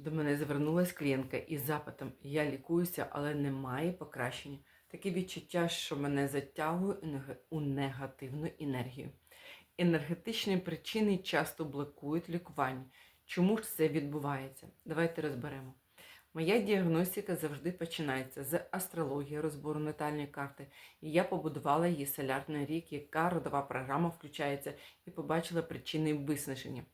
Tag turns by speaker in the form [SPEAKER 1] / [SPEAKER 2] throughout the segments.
[SPEAKER 1] До мене звернулася клієнтка із запитом: я лікуюся, але немає покращення. Таке відчуття, що мене затягує у негативну енергію. Енергетичні причини часто блокують лікування. Чому ж це відбувається? Давайте розберемо. Моя діагностика завжди починається з астрології, розбору натальної карти. І я побудувала її солярний рік, яка родова програма включається, і побачила причини виснаження.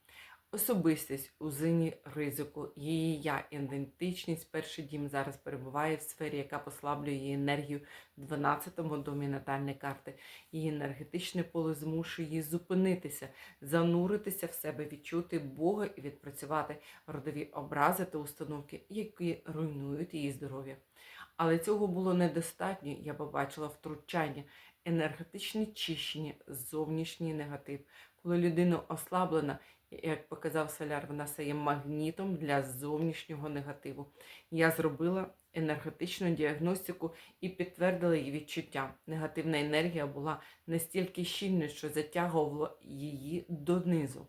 [SPEAKER 1] Особистість у зоні ризику, її я, ідентичність, перший дім зараз перебуває в сфері, яка послаблює її енергію в 12-му домі натальної карти. Її енергетичне поле змушує її зупинитися, зануритися в себе, відчути Бога і відпрацювати родові образи та установки, які руйнують її здоров'я. Але цього було недостатньо. Я побачила втручання, енергетичне чищення, зовнішній негатив. Коли людина ослаблена, як показав соляр, вона стає магнітом для зовнішнього негативу. Я зробила енергетичну діагностику і підтвердила її відчуття. Негативна енергія була настільки щільною, що затягувала її донизу.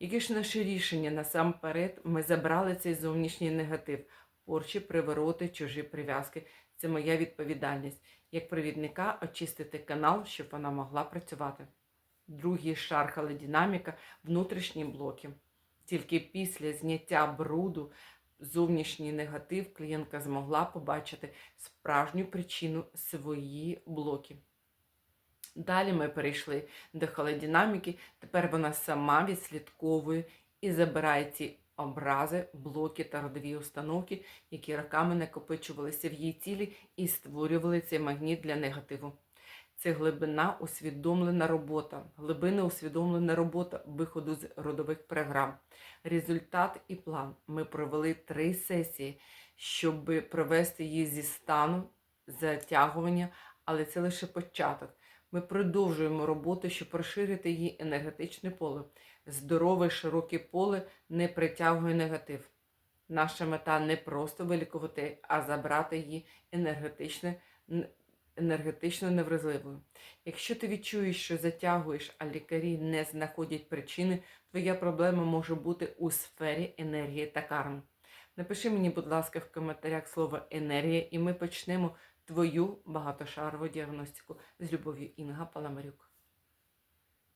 [SPEAKER 1] Яке ж наше рішення насамперед ми забрали цей зовнішній негатив, порчі, привороти, чужі прив'язки. Це моя відповідальність як провідника очистити канал, щоб вона могла працювати. Другий шар холодинаміка – внутрішні блоки. Тільки після зняття бруду, зовнішній негатив, клієнтка змогла побачити справжню причину свої блоки. Далі ми перейшли до холодинаміки. Тепер вона сама відслідковує і забирає ці образи, блоки та родові установки, які роками накопичувалися в її тілі і створювали цей магніт для негативу. Це глибина усвідомлена робота, глибина усвідомлена робота виходу з родових програм. Результат і план. Ми провели три сесії, щоб провести її зі стану затягування, але це лише початок. Ми продовжуємо роботу, щоб розширити її енергетичне поле. Здорове, широке поле не притягує негатив. Наша мета не просто вилікувати, а забрати її енергетичне, енергетично невразливою. Якщо ти відчуєш, що затягуєш, а лікарі не знаходять причини, твоя проблема може бути у сфері енергії та карм. Напиши мені, будь ласка, в коментарях слово енергія, і ми почнемо твою багатошарову діагностику з любов'ю Інга Паламарюк.